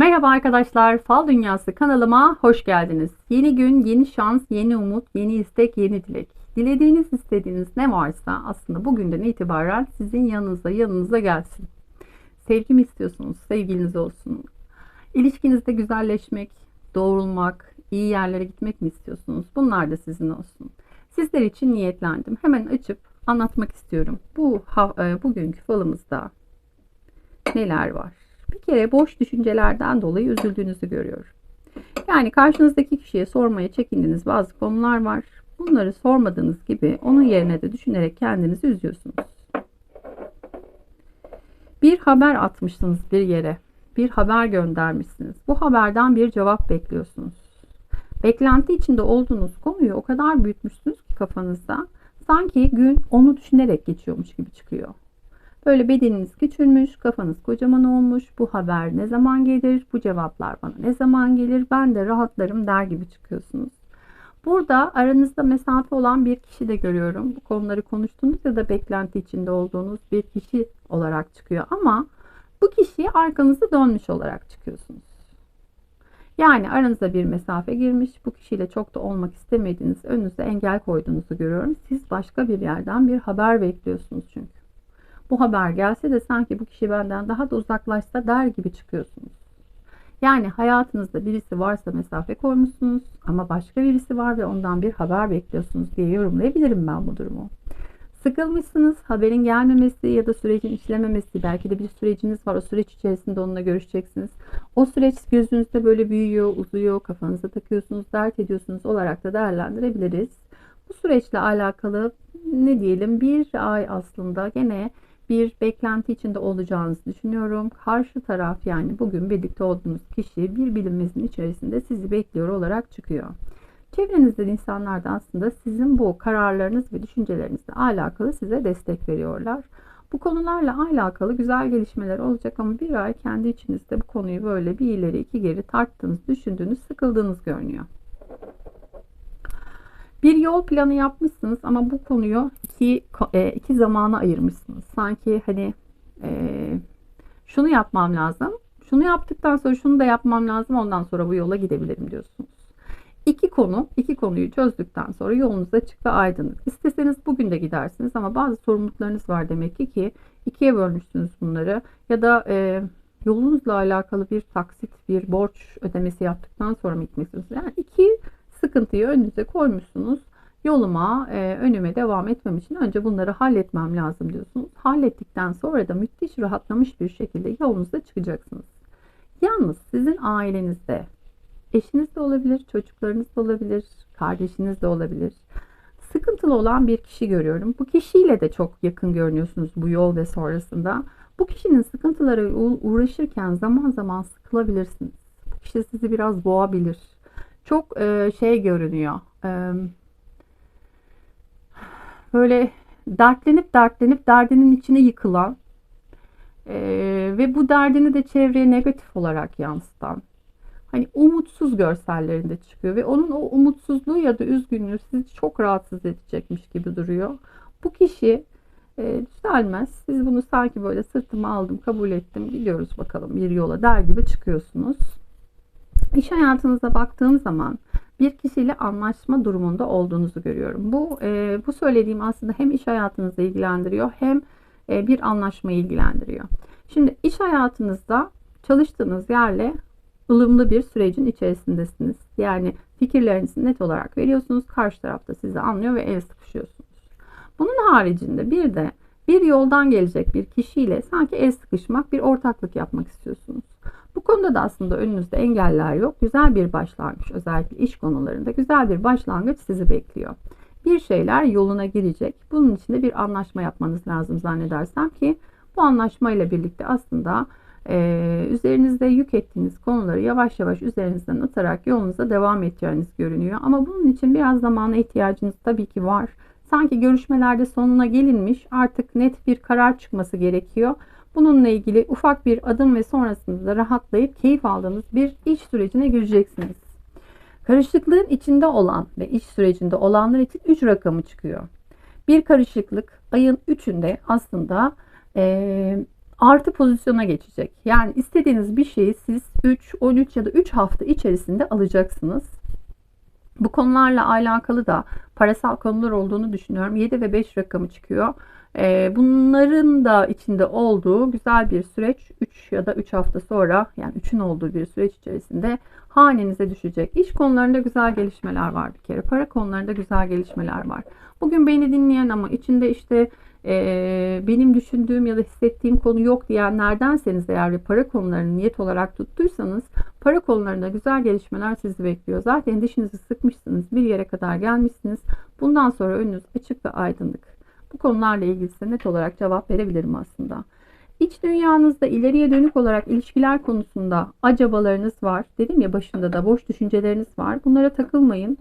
Merhaba arkadaşlar, Fal Dünyası kanalıma hoş geldiniz. Yeni gün, yeni şans, yeni umut, yeni istek, yeni dilek. Dilediğiniz, istediğiniz ne varsa aslında bugünden itibaren sizin yanınıza, yanınıza gelsin. Sevgi mi istiyorsunuz? Sevgiliniz olsun. İlişkinizde güzelleşmek, doğrulmak, iyi yerlere gitmek mi istiyorsunuz? Bunlar da sizin olsun. Sizler için niyetlendim. Hemen açıp anlatmak istiyorum. Bu e, bugünkü falımızda neler var? Bir kere boş düşüncelerden dolayı üzüldüğünüzü görüyorum. Yani karşınızdaki kişiye sormaya çekindiğiniz bazı konular var. Bunları sormadığınız gibi onun yerine de düşünerek kendinizi üzüyorsunuz. Bir haber atmışsınız bir yere. Bir haber göndermişsiniz. Bu haberden bir cevap bekliyorsunuz. Beklenti içinde olduğunuz konuyu o kadar büyütmüşsünüz ki kafanızda. Sanki gün onu düşünerek geçiyormuş gibi çıkıyor. Böyle bedeniniz küçülmüş, kafanız kocaman olmuş. Bu haber ne zaman gelir? Bu cevaplar bana ne zaman gelir? Ben de rahatlarım der gibi çıkıyorsunuz. Burada aranızda mesafe olan bir kişi de görüyorum. Bu konuları konuştuğunuz ya da beklenti içinde olduğunuz bir kişi olarak çıkıyor. Ama bu kişiye arkanızda dönmüş olarak çıkıyorsunuz. Yani aranıza bir mesafe girmiş. Bu kişiyle çok da olmak istemediğiniz, önünüze engel koyduğunuzu görüyorum. Siz başka bir yerden bir haber bekliyorsunuz çünkü. Bu haber gelse de sanki bu kişi benden daha da uzaklaşsa der gibi çıkıyorsunuz. Yani hayatınızda birisi varsa mesafe koymuşsunuz ama başka birisi var ve ondan bir haber bekliyorsunuz diye yorumlayabilirim ben bu durumu. Sıkılmışsınız, haberin gelmemesi ya da sürecin işlememesi, belki de bir süreciniz var. O süreç içerisinde onunla görüşeceksiniz. O süreç gözünüzde böyle büyüyor, uzuyor, kafanıza takıyorsunuz, dert ediyorsunuz olarak da değerlendirebiliriz. Bu süreçle alakalı ne diyelim bir ay aslında gene bir beklenti içinde olacağınızı düşünüyorum. Karşı taraf yani bugün birlikte olduğunuz kişi bir bilinmezin içerisinde sizi bekliyor olarak çıkıyor. Çevrenizde insanlar da aslında sizin bu kararlarınız ve düşüncelerinizle alakalı size destek veriyorlar. Bu konularla alakalı güzel gelişmeler olacak ama bir ay kendi içinizde bu konuyu böyle bir ileri iki geri tarttığınız, düşündüğünüz, sıkıldığınız görünüyor. Bir yol planı yapmışsınız ama bu konuyu iki, e, iki zamana ayırmışsınız. Sanki hani e, şunu yapmam lazım, şunu yaptıktan sonra şunu da yapmam lazım ondan sonra bu yola gidebilirim diyorsunuz. İki konu, iki konuyu çözdükten sonra yolunuz açık ve aydınlık. İsteseniz bugün de gidersiniz ama bazı sorumluluklarınız var demek ki ki ikiye bölmüşsünüz bunları ya da e, yolunuzla alakalı bir taksit, bir borç ödemesi yaptıktan sonra mı istiyorsunuz? Yani iki sıkıntıyı önünüze koymuşsunuz. Yoluma, e, önüme devam etmem için önce bunları halletmem lazım diyorsunuz. Hallettikten sonra da müthiş rahatlamış bir şekilde yolunuza çıkacaksınız. Yalnız sizin ailenizde eşiniz de olabilir, çocuklarınız da olabilir, kardeşiniz de olabilir. Sıkıntılı olan bir kişi görüyorum. Bu kişiyle de çok yakın görünüyorsunuz bu yol ve sonrasında. Bu kişinin sıkıntıları uğraşırken zaman zaman sıkılabilirsiniz. Bu kişi sizi biraz boğabilir. Çok e, şey görünüyor. E, böyle dertlenip dertlenip derdinin içine yıkılan e, ve bu derdini de çevreye negatif olarak yansıtan hani umutsuz görsellerinde çıkıyor ve onun o umutsuzluğu ya da üzgünlüğü sizi çok rahatsız edecekmiş gibi duruyor. Bu kişi e, düzelmez. Siz bunu sanki böyle sırtıma aldım, kabul ettim, gidiyoruz bakalım bir yola der gibi çıkıyorsunuz. İş hayatınıza baktığım zaman bir kişiyle anlaşma durumunda olduğunuzu görüyorum. Bu e, bu söylediğim aslında hem iş hayatınızı ilgilendiriyor hem e, bir anlaşmayı ilgilendiriyor. Şimdi iş hayatınızda çalıştığınız yerle ılımlı bir sürecin içerisindesiniz. Yani fikirlerinizi net olarak veriyorsunuz. Karşı tarafta sizi anlıyor ve el sıkışıyorsunuz. Bunun haricinde bir de bir yoldan gelecek bir kişiyle sanki el sıkışmak, bir ortaklık yapmak istiyorsunuz. Bu konuda da aslında önünüzde engeller yok. Güzel bir başlangıç özellikle iş konularında güzel bir başlangıç sizi bekliyor. Bir şeyler yoluna girecek. Bunun için de bir anlaşma yapmanız lazım zannedersem ki bu anlaşmayla birlikte aslında e, üzerinizde yük ettiğiniz konuları yavaş yavaş üzerinizden atarak yolunuza devam edeceğiniz görünüyor. Ama bunun için biraz zamana ihtiyacınız tabii ki var. Sanki görüşmelerde sonuna gelinmiş artık net bir karar çıkması gerekiyor. Bununla ilgili ufak bir adım ve sonrasında da rahatlayıp keyif aldığınız bir iş sürecine gireceksiniz. Karışıklığın içinde olan ve iş sürecinde olanlar için 3 rakamı çıkıyor. Bir karışıklık ayın 3'ünde aslında e, artı pozisyona geçecek. Yani istediğiniz bir şeyi siz 3, 13 ya da 3 hafta içerisinde alacaksınız. Bu konularla alakalı da parasal konular olduğunu düşünüyorum. 7 ve 5 rakamı çıkıyor. Ee, bunların da içinde olduğu güzel bir süreç 3 ya da 3 hafta sonra yani 3'ün olduğu bir süreç içerisinde hanenize düşecek. İş konularında güzel gelişmeler var bir kere. Para konularında güzel gelişmeler var. Bugün beni dinleyen ama içinde işte e, benim düşündüğüm ya da hissettiğim konu yok diyenlerdenseniz eğer bir para konularını niyet olarak tuttuysanız para konularında güzel gelişmeler sizi bekliyor. Zaten dişinizi sıkmışsınız bir yere kadar gelmişsiniz. Bundan sonra önünüz açık ve aydınlık. Bu konularla ilgili size net olarak cevap verebilirim aslında. İç dünyanızda ileriye dönük olarak ilişkiler konusunda acabalarınız var. Dedim ya başında da boş düşünceleriniz var. Bunlara takılmayın.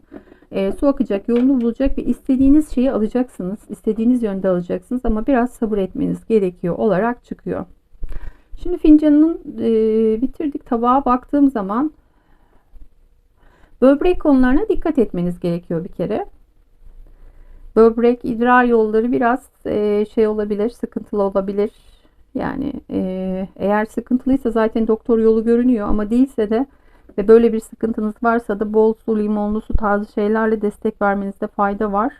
E, su akacak, yolunu bulacak ve istediğiniz şeyi alacaksınız. İstediğiniz yönde alacaksınız ama biraz sabır etmeniz gerekiyor olarak çıkıyor. Şimdi fincanın e, bitirdik tabağa baktığım zaman böbrek konularına dikkat etmeniz gerekiyor bir kere. Böbrek, idrar yolları biraz e, şey olabilir, sıkıntılı olabilir. Yani e, eğer sıkıntılıysa zaten doktor yolu görünüyor ama değilse de ve böyle bir sıkıntınız varsa da bol su, limonlu su tarzı şeylerle destek vermenizde fayda var.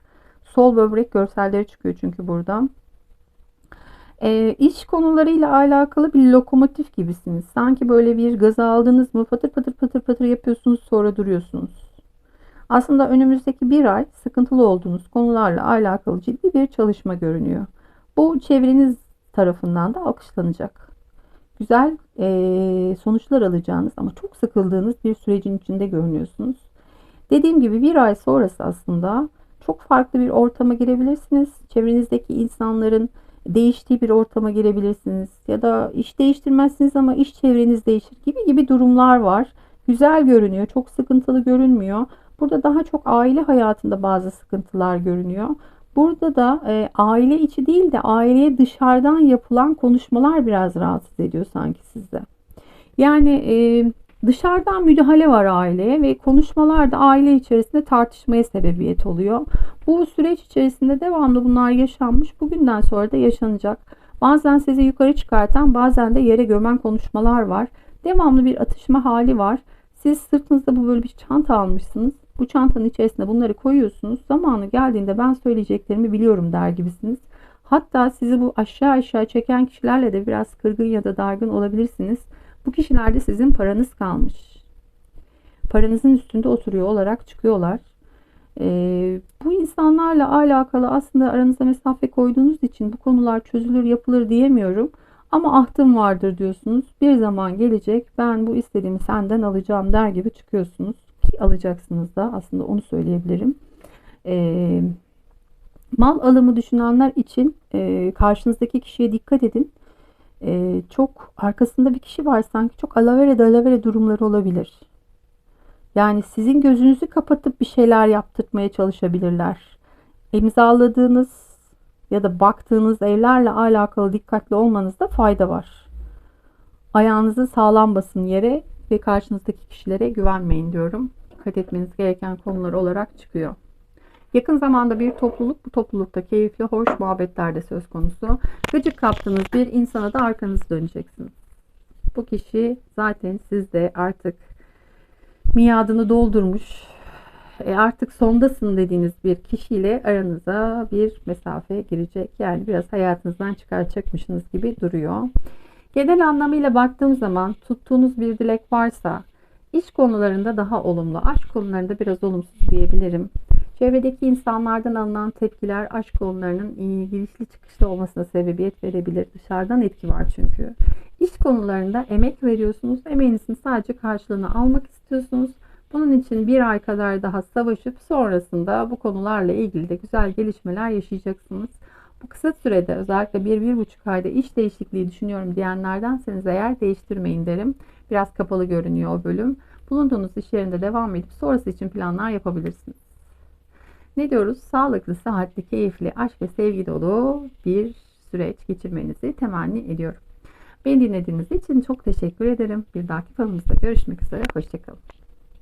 Sol böbrek görselleri çıkıyor çünkü burada. E, iş konularıyla alakalı bir lokomotif gibisiniz. Sanki böyle bir gaz aldınız mı patır patır patır patır yapıyorsunuz sonra duruyorsunuz. Aslında önümüzdeki bir ay sıkıntılı olduğunuz konularla alakalı ciddi bir çalışma görünüyor. Bu çevreniz tarafından da alkışlanacak. Güzel e, sonuçlar alacağınız ama çok sıkıldığınız bir sürecin içinde görünüyorsunuz. Dediğim gibi bir ay sonrası aslında çok farklı bir ortama girebilirsiniz. Çevrenizdeki insanların değiştiği bir ortama girebilirsiniz. Ya da iş değiştirmezsiniz ama iş çevreniz değişir gibi gibi durumlar var. Güzel görünüyor. Çok sıkıntılı görünmüyor. Burada daha çok aile hayatında bazı sıkıntılar görünüyor. Burada da e, aile içi değil de aileye dışarıdan yapılan konuşmalar biraz rahatsız ediyor sanki sizde. Yani e, dışarıdan müdahale var aileye ve konuşmalar da aile içerisinde tartışmaya sebebiyet oluyor. Bu süreç içerisinde devamlı bunlar yaşanmış. Bugünden sonra da yaşanacak. Bazen sizi yukarı çıkartan bazen de yere gömen konuşmalar var. Devamlı bir atışma hali var. Siz sırtınızda bu böyle bir çanta almışsınız. Bu çantanın içerisine bunları koyuyorsunuz. Zamanı geldiğinde ben söyleyeceklerimi biliyorum der gibisiniz. Hatta sizi bu aşağı aşağı çeken kişilerle de biraz kırgın ya da dargın olabilirsiniz. Bu kişilerde sizin paranız kalmış. Paranızın üstünde oturuyor olarak çıkıyorlar. Ee, bu insanlarla alakalı aslında aranıza mesafe koyduğunuz için bu konular çözülür yapılır diyemiyorum. Ama ahtım vardır diyorsunuz. Bir zaman gelecek ben bu istediğimi senden alacağım der gibi çıkıyorsunuz alacaksınız da aslında onu söyleyebilirim. E, mal alımı düşünenler için e, karşınızdaki kişiye dikkat edin. E, çok arkasında bir kişi var sanki çok alavere dalavere durumları olabilir. Yani sizin gözünüzü kapatıp bir şeyler yaptırmaya çalışabilirler. İmzaladığınız ya da baktığınız evlerle alakalı dikkatli olmanızda fayda var. Ayağınızı sağlam basın yere ve karşınızdaki kişilere güvenmeyin diyorum dikkat etmeniz gereken konular olarak çıkıyor. Yakın zamanda bir topluluk, bu toplulukta keyifli, hoş muhabbetler de söz konusu. Gıcık kaptığınız bir insana da arkanızı döneceksiniz. Bu kişi zaten sizde artık miadını doldurmuş, e artık sondasın dediğiniz bir kişiyle aranıza bir mesafe girecek. Yani biraz hayatınızdan çıkaracakmışsınız gibi duruyor. Genel anlamıyla baktığım zaman tuttuğunuz bir dilek varsa İş konularında daha olumlu, aşk konularında biraz olumsuz diyebilirim. Çevredeki insanlardan alınan tepkiler aşk konularının iyi, girişli çıkışlı olmasına sebebiyet verebilir. Dışarıdan etki var çünkü. İş konularında emek veriyorsunuz. Emeğinizin sadece karşılığını almak istiyorsunuz. Bunun için bir ay kadar daha savaşıp sonrasında bu konularla ilgili de güzel gelişmeler yaşayacaksınız. Bu kısa sürede özellikle bir, bir buçuk ayda iş değişikliği düşünüyorum diyenlerdenseniz eğer değiştirmeyin derim. Biraz kapalı görünüyor o bölüm. Bulunduğunuz iş yerinde devam edip sonrası için planlar yapabilirsiniz. Ne diyoruz? Sağlıklı, sıhhatli, keyifli, aşk ve sevgi dolu bir süreç geçirmenizi temenni ediyorum. Beni dinlediğiniz için çok teşekkür ederim. Bir dahaki falımızda görüşmek üzere. Hoşçakalın.